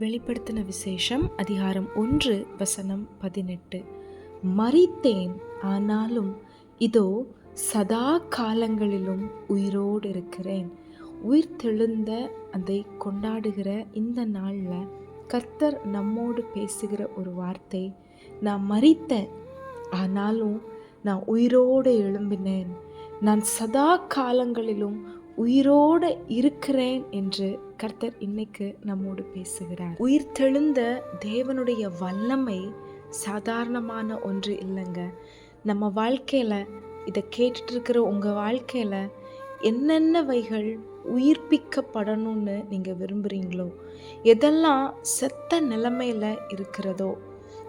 வெளிப்படுத்தின விசேஷம் அதிகாரம் ஒன்று வசனம் பதினெட்டு. மறித்தேன் ஆனாலும் இதோ சதா காலங்களிலும் உயிரோடு இருக்கிறேன் உயிர் தெழுந்த அதை கொண்டாடுகிற இந்த நாளில் கர்த்தர் நம்மோடு பேசுகிற ஒரு வார்த்தை நான் மறித்தேன் ஆனாலும் நான் உயிரோடு எழும்பினேன். நான் சதா காலங்களிலும் உயிரோடு இருக்கிறேன் என்று கர்த்தர் இன்னைக்கு நம்மோடு பேசுகிறார். உயிர் தெழுந்த தேவனுடைய வல்லமை சாதாரணமான ஒன்று இல்லைங்க. நம்ம வாழ்க்கையில் இதை கேட்டுட்டு இருக்கிற உங்கள் வாழ்க்கையில் என்னென்னவைகள் உயிர்ப்பிக்கப்படணும்னு நீங்கள் விரும்புகிறீங்களோ எதெல்லாம் செத்த நிலைமையில் இருக்கிறதோ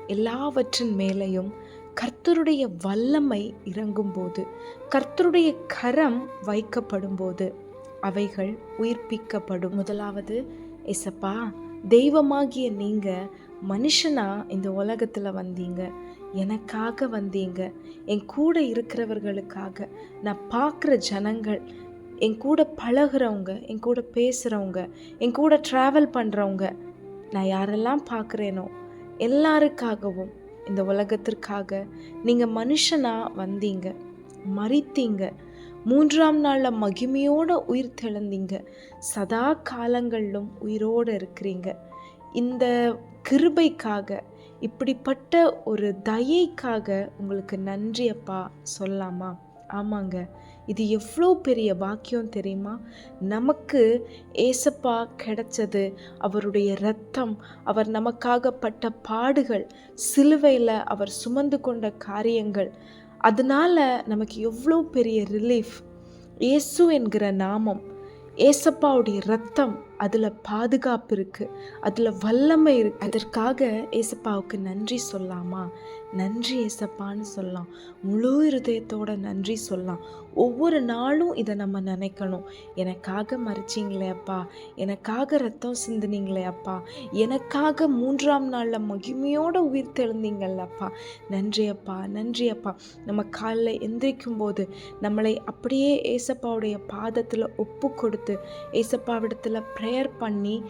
எல்லாவற்றின் மேலேயும் கர்த்தருடைய வல்லமை இறங்கும்போது கர்த்தருடைய கரம் வைக்கப்படும் போது அவைகள் உயிர்ப்பிக்கப்படும். முதலாவது எசப்பா தெய்வமாகிய நீங்கள் மனுஷனா இந்த உலகத்தில் வந்தீங்க. எனக்காக வந்தீங்க. என் கூட இருக்கிறவர்களுக்காக. நான் பார்க்குற ஜனங்கள் என் கூட பழகுறவங்க என் கூட பேசுகிறவங்க என் கூட ட்ராவல் பண்ணுறவங்க நான் யாரெல்லாம் பார்க்குறேனோ எல்லாருக்காகவும் இந்த உலகத்திற்காக நீங்கள் மனுஷனாக வந்தீங்க மறித்தீங்க. மூன்றாம் நாளில் மகிமையோடு உயிர் தெழுந்தீங்க சதா காலங்களிலும் உயிரோடு இருக்கிறீங்க. இந்த கிருபைக்காக இப்படிப்பட்ட ஒரு தயைக்காக உங்களுக்கு நன்றி அப்பா சொல்லாமா ஆமாங்க. இது எவ்வளோ பெரிய பாக்கியம் தெரியுமா? நமக்கு ஏசப்பா கிடைச்சது அவருடைய ரத்தம் அவர் நமக்காக பட்ட பாடுகள் சிலுவையில் அவர் சுமந்து கொண்ட காரியங்கள். அதனால நமக்கு எவ்வளோ பெரிய ரிலீஃப் இயேசு என்கிற நாமம் ஏசப்பாவுடைய ரத்தம் அதில் பாதுகாப்பு இருக்குது அதில் வல்லமை இருக்குது அதற்காக ஏசப்பாவுக்கு நன்றி சொல்லாமா? நன்றி ஏசப்பான்னு சொல்லலாம். முழு இருதயத்தோட நன்றி சொல்லலாம். ஒவ்வொரு நாளும் இதை நம்ம நினைக்கணும். எனக்காக மறைச்சிங்களே அப்பா. எனக்காக ரத்தம் சிந்தினீங்களே அப்பா. எனக்காக மூன்றாம் நாளில் மகிமையோட உயிர் தெழுந்தீங்கல்ல அப்பா. நன்றி அப்பா நன்றி அப்பா. நம்ம காலில் எந்திரிக்கும் போது நம்மளை அப்படியே ஏசப்பாவுடைய பாதத்தில் ஒப்பு கொடுத்து ஏசப்பாவிடத்தில் ப்ரேயர் பண்ணி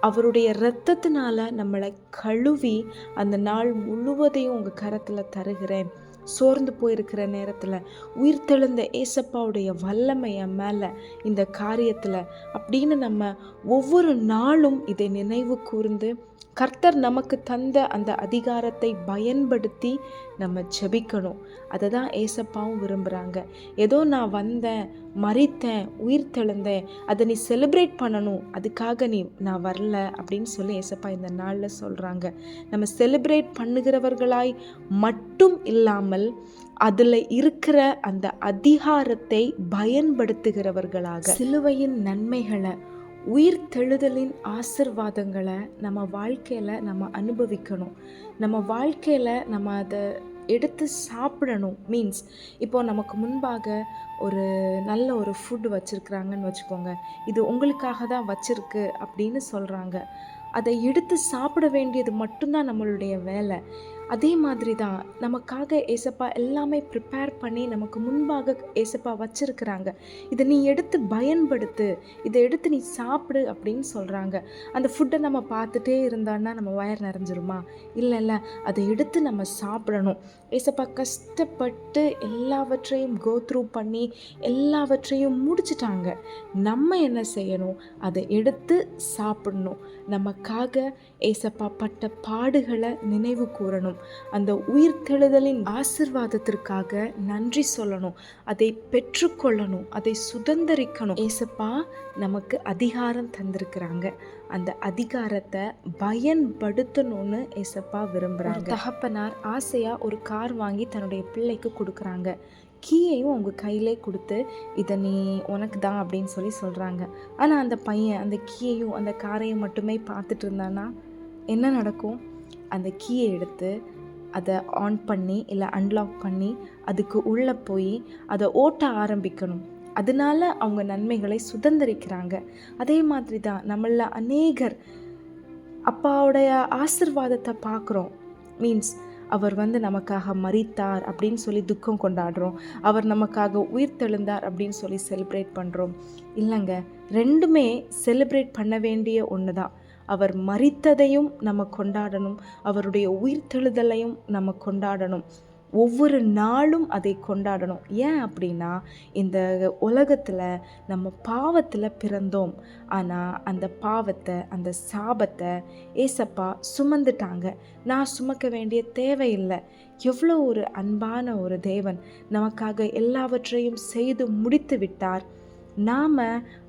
அவருடைய இரத்தத்தினால நம்மளை கழுவி அந்த நாள் முழுவதையும் உங்கள் கரத்தில் தருகிறேன். சோர்ந்து போயிருக்கிற நேரத்தில் உயிர் தெழுந்த ஏசப்பாவுடைய வல்லமை என் மேலே இந்த காரியத்தில் அப்படின்னு நம்ம ஒவ்வொரு நாளும் இதை நினைவு கூர்ந்து கர்த்தர் நமக்கு தந்த அந்த அதிகாரத்தை பயன்படுத்தி நம்ம ஜெபிக்கணும். அதை தான் ஏசப்பாவும் விரும்புகிறாங்க ஏதோ நான் வந்தேன் மறித்தேன் உயிர் தெழுந்தேன் அதை நீ செலிப்ரேட் பண்ணணும் அதுக்காக நீ நான் வரல அப்படின்னு சொல்லி ஏசப்பா இந்த நாளில் சொல்கிறாங்க நம்ம செலிப்ரேட் பண்ணுகிறவர்களாய் மட்டும் இல்லாமல் அதில் இருக்கிற அந்த அதிகாரத்தை பயன்படுத்துகிறவர்களாக. சிலுவையின் நன்மைகளை உயிர் தெழுதலின் ஆசிர்வாதங்களை நம்ம வாழ்க்கையில் நம்ம அனுபவிக்கணும். நம்ம வாழ்க்கையில் நம்ம அதை எடுத்து சாப்பிடணும் மீன்ஸ் இப்போது நமக்கு முன்பாக ஒரு நல்ல ஒரு ஃபுட் வச்சுருக்குறாங்கன்னு வச்சுக்கோங்க. இது உங்களுக்காக தான் வச்சுருக்கு அப்படின்னு சொல்கிறாங்க அதை எடுத்து சாப்பிட வேண்டியது மட்டும்தான் நம்மளுடைய வேலை. அதே மாதிரி தான் நமக்காக ஏசப்பா எல்லாமே ப்ரிப்பேர் பண்ணி நமக்கு முன்பாக ஏசப்பா வச்சுருக்கிறாங்க. இதை நீ எடுத்து பயன்படுத்து இதை எடுத்து நீ சாப்பிடு அப்படின்னு சொல்கிறாங்க அந்த ஃபுட்டை நம்ம பார்த்துட்டே இருந்தான்னா நம்ம வயர் நிறைஞ்சிருமா? இல்லை இல்லை. அதை எடுத்து நம்ம சாப்பிடணும். ஏசப்பா கஷ்டப்பட்டு எல்லாவற்றையும் கோ த்ரூ பண்ணி எல்லாவற்றையும் முடிச்சிட்டாங்க. நம்ம என்ன செய்யணும்? அதை எடுத்து சாப்பிடணும். நமக்காக ஏசப்பா பட்ட பாடுகளை நினைவு கூறணும். அந்த உயிர் தெழுதலின் ஆசிர்வாதத்திற்காக நன்றி சொல்லணும் அதை பெற்றுக்கொள்ளணும் அதை சுதந்திரிக்கணும். ஏசப்பா நமக்கு அதிகாரம் தந்திருக்கிறாங்க. அந்த அதிகாரத்தை பயன்படுத்தணும்னு ஏசப்பா விரும்புகிறாங்க தகப்பனார் ஆசையாக ஒரு கார் வாங்கி தன்னுடைய பிள்ளைக்கு கொடுக்குறாங்க. கீயையும் உங்கள் கையிலே கொடுத்து இதை நீ உனக்கு தான் அப்படின்னு சொல்லி சொல்கிறாங்க ஆனால் அந்த பையன் அந்த கீயையும் அந்த காரையும் மட்டுமே பார்த்துட்டு இருந்தானா? என்ன நடக்கும்? அந்த கீயை எடுத்து அதை ஆன் பண்ணி இல்லை அன்லாக் பண்ணி அதுக்கு உள்ளே போய் அதை ஓட்ட ஆரம்பிக்கணும். அதனால அவங்க நன்மைகளை சுதந்திரிக்கிறாங்க. அதே மாதிரி தான் நம்மள அநேகர் அப்பாவுடைய ஆசிர்வாதத்தை பார்க்குறோம். மீன்ஸ் அவர் வந்து நமக்காக மறித்தார் அப்படின்னு சொல்லி துக்கம் கொண்டாடுறோம். அவர் நமக்காக உயிர் தெழுந்தார் அப்படின்னு சொல்லி செலிப்ரேட் பண்ணுறோம் இல்லைங்க ரெண்டுமே செலிப்ரேட் பண்ண வேண்டிய ஒன்று தான் அவர் மறித்ததையும் நம்ம கொண்டாடணும். அவருடைய உயிர்த்தெழுதலையும் நம்ம கொண்டாடணும். ஒவ்வொரு நாளும் அதை கொண்டாடணும். ஏன் அப்படின்னா இந்த உலகத்தில் நம்ம பாவத்தில் பிறந்தோம். ஆனால் அந்த பாவத்தை அந்த சாபத்தை ஏசப்பா சுமந்துட்டாங்க. நான் சுமக்க வேண்டிய தேவையில்லை. எவ்வளோ ஒரு அன்பான ஒரு தேவன் நமக்காக எல்லாவற்றையும் செய்து முடித்து விட்டார். நாம்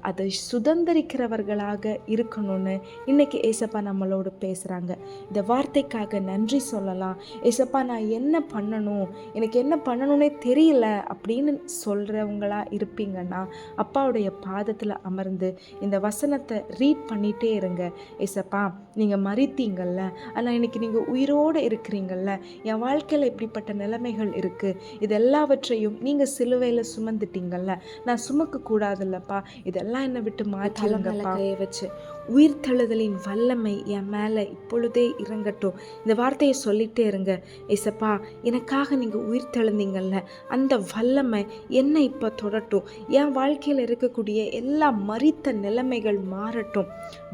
அதை சுதந்திரிக்கிறவர்களாக இருக்கணும்னு இன்னைக்கு ஏசப்பா நம்மளோடு பேசுகிறாங்க இந்த வார்த்தைக்காக நன்றி சொல்லலாம். ஏசப்பா நான் என்ன பண்ணணும்? எனக்கு என்ன பண்ணணும்னே தெரியல அப்படின்னு சொல்கிறவங்களா இருப்பீங்கன்னா அப்பாவுடைய பாதத்தில் அமர்ந்து இந்த வசனத்தை ரீட் பண்ணிகிட்டே இருங்க. ஏசப்பா நீங்கள் மறித்தீங்கள்ல ஆனால் இன்னைக்கு நீங்கள் உயிரோடு இருக்கிறீங்கள்ல என் வாழ்க்கையில் இப்படிப்பட்ட நிலைமைகள் இருக்குது இது எல்லாவற்றையும் நீங்கள் சிலுவையில் சுமந்துட்டீங்கள்ல நான் சுமக்கக்கூடாதுல்லப்பா. இதெல்லாம் என்னை விட்டு மாற்றிலங்கப்பா கையை வச்சு உயிர்த்தெழுதலின் வல்லமை என் மேலே இப்பொழுதே இறங்கட்டும். இந்த வார்த்தையை சொல்லிட்டே இருங்க. ஏசப்பா எனக்காக நீங்கள் உயிர்த்தெழுந்தீங்கல்ல அந்த வல்லமை என்னை இப்போ தொடட்டும். என் வாழ்க்கையில் இருக்கக்கூடிய எல்லா மறித்த நிலைமைகள் மாறட்டும்.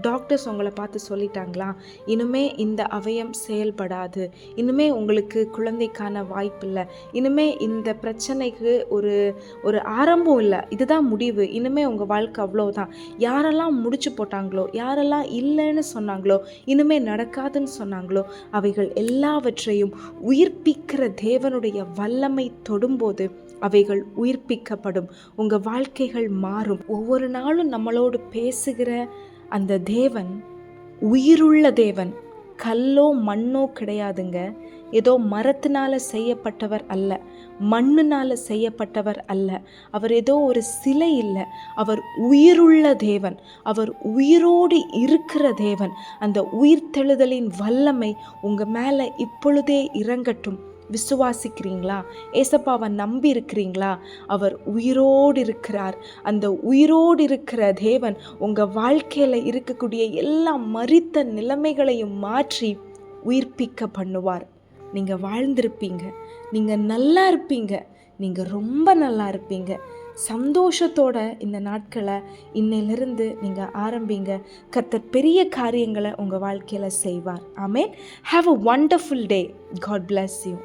டாக்டர்ஸ் உங்களை பார்த்து சொல்லிட்டாங்களா? இனிமே இந்த அவயம் செயல்படாது. இனிமே உங்களுக்கு குழந்தைக்கான வாய்ப்பு இல்லை. இனிமே இந்த பிரச்சனைக்கு ஒரு ஒரு ஆரம்பம் இல்லை. இதுதான் முடிவு. இனிமே உங்கள் வாழ்க்கை அவ்வளோதான் யாரெல்லாம் முடிச்சு போட்டாங்களோ யாரெல்லாம் இல்லைன்னு சொன்னாங்களோ இனிமே நடக்காதுன்னு சொன்னாங்களோ அவைகள் எல்லாவற்றையும் உயிர்ப்பிக்கிற தேவனுடைய வல்லமை தொடும்போது அவைகள் உயிர்ப்பிக்கப்படும். உங்கள் வாழ்க்கைகள் மாறும். ஒவ்வொரு நாளும் நம்மளோடு பேசுகிற அந்த தேவன் உயிருள்ள தேவன் கல்லோ மண்ணோ கிடையாதுங்க. ஏதோ மரத்தினால செய்யப்பட்டவர் அல்ல. மண்ணுனால செய்யப்பட்டவர் அல்ல. அவர் ஏதோ ஒரு சிலை இல்லை. அவர் உயிருள்ள தேவன். அவர் உயிரோடு இருக்கிற தேவன். அந்த உயிர்த்தெழுதலின் வல்லமை உங்கள் மேலே இப்பொழுதே இறங்கட்டும். விசுவாசிக்கிறீங்களா? ஏசப்பாவை நம்பி இருக்கிறீங்களா அவர் உயிரோடு இருக்கிறார் அந்த உயிரோடு இருக்கிற தேவன் உங்கள் வாழ்க்கையில் இருக்கக்கூடிய எல்லா மறித்த நிலைமைகளையும் மாற்றி உயிர்ப்பிக்க பண்ணுவார். நீங்கள் வாழ்ந்திருப்பீங்க. நீங்கள் நல்லா இருப்பீங்க. நீங்கள் ரொம்ப நல்லா இருப்பீங்க. சந்தோஷத்தோட இந்த நாட்களை இன்னையிலிருந்து நீங்கள் ஆரம்பிங்க. கர்த்தர் பெரிய காரியங்களை உங்கள் வாழ்க்கையில் செய்வார். ஆமே have a wonderful day God bless you